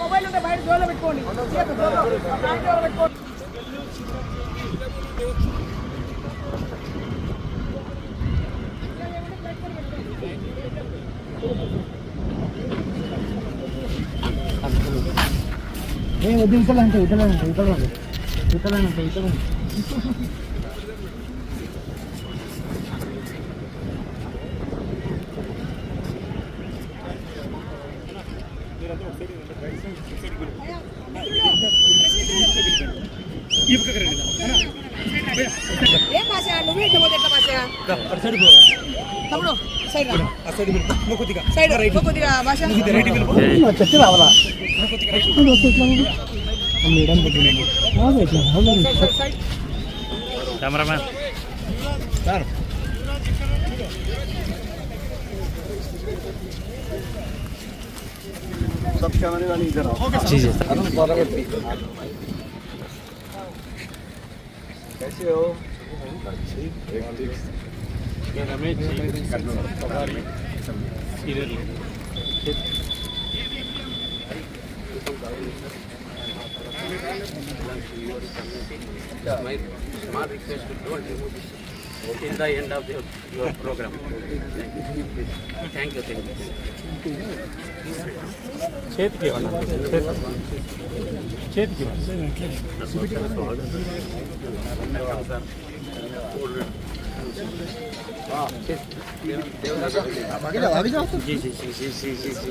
Mobile ఉంటే బయట జోలో పెట్టుకోండి. పెట్టుకోండి. ఏ వద్దు ఇతలంటే ఇతలంటే ఇతలంటే ఇతలంటే ತಮ್ಮಡು ಸೈಡ್ ಸೈಡ್ ಹೋಗೋದಿರಾ ಭಾಷೆ ಚಚ್ಚರ ಅವಲ ಮೇಡಮ್ ಕ್ಯಾಮ್ರಾಮನ್ ಸರ್ सब कैमरे वाले इधर आओ जी जी कैसे हो हमें My smart request to do and remove this. till the end of the, your program. Thank you. Thank you. छेद के वाला छेद छेद के वाला जी जी जी जी जी जी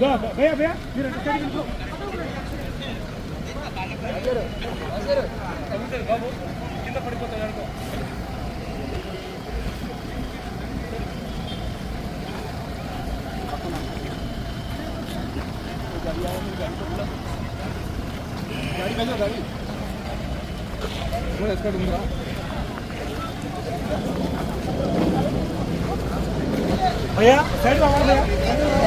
भैया भैया కింద పడిపోతాడు అనుకో गाड़ी भेजो गाड़ी मैं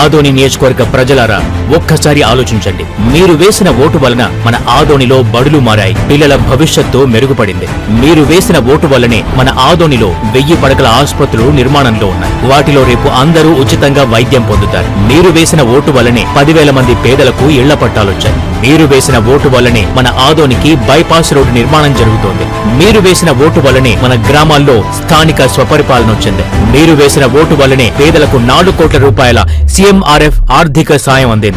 ఆదోని నియోజకవర్గ ప్రజలారా ఒక్కసారి ఆలోచించండి. మీరు వేసిన ఓటు వలన మన ఆదోనిలో బడులు మారాయి. పిల్లల భవిష్యత్తు మెరుగుపడింది. మీరు వేసిన ఓటు వల్లనే మన ఆదోనిలో వెయ్యి పడకల ఆసుపత్రులు నిర్మాణంలో ఉన్నాయి. వాటిలో రేపు అందరూ ఉచితంగా వైద్యం పొందుతారు. మీరు వేసిన ఓటు వల్లనే పదివేల మంది పేదలకు ఇళ్ళ పట్టాలొచ్చాయి. మీరు వేసిన ఓటు వల్లనే మన ఆదోనికి బైపాస్ రోడ్డు నిర్మాణం జరుగుతోంది. మీరు వేసిన ఓటు వల్లనే మన గ్రామాల్లో స్థానిక స్వపరిపాలన వచ్చింది. మీరు వేసిన ఓటు వల్లనే పేదలకు నాలుగు కోట్ల రూపాయల सीएमआरएफ आर्थिक सहाय अंदे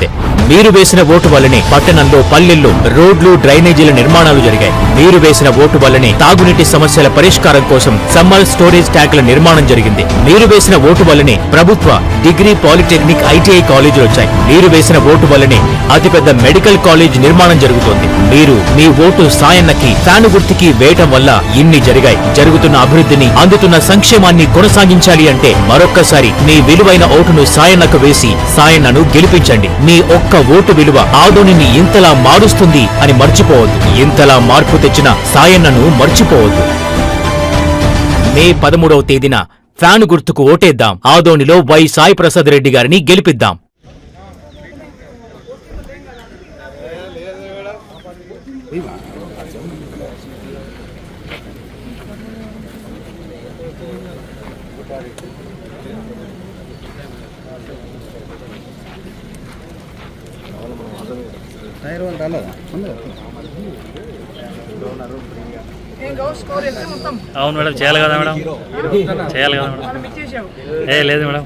మీరు వేసిన ఓటు వల్లనే పట్టణంలో పల్లెల్లో రోడ్లు డ్రైనేజీల నిర్మాణాలు జరిగాయి. మీరు వేసిన ఓటు వల్లనే తాగునీటి సమస్యల పరిష్కారం కోసం సమ్మర్ స్టోరేజ్ ట్యాంకుల నిర్మాణం జరిగింది. మీరు వేసిన ఓటు వల్లనే ప్రభుత్వ డిగ్రీ పాలిటెక్నిక్ ఐటీఐ కాలేజీలు వచ్చాయి. మీరు వేసిన ఓటు వల్లనే అతిపెద్ద మెడికల్ కాలేజ్ నిర్మాణం జరుగుతోంది. మీరు మీ ఓటు సాయన్నకి ఫ్యాను గుర్తుకి వేయటం వల్ల ఇన్ని జరిగాయి. జరుగుతున్న అభివృద్ధిని అందుతున్న సంక్షేమాన్ని కొనసాగించాలి అంటే మరొక్కసారి మీ విలువైన ఓటును సాయన్నకు వేసి సాయన్నను గెలిపించండి. మీ ఒక్క ఓటు విలువ ఆదోనిని ఇంతలా మారుస్తుంది అని మర్చిపోవద్దు. ఇంతలా మార్పు తెచ్చిన సాయన్నను మర్చిపోవద్దు. మే పదమూడవ తేదీన ఫ్యాను గుర్తుకు ఓటేద్దాం. ఆదోనిలో వై సాయి ప్రసాద్ రెడ్డి గారిని గెలిపిద్దాం. టైర్ గౌస్ రాలేదా అవును మేడం చేయాలి కదా మేడం. చేయాలి కదా మేడం. ఏ లేదు మేడం.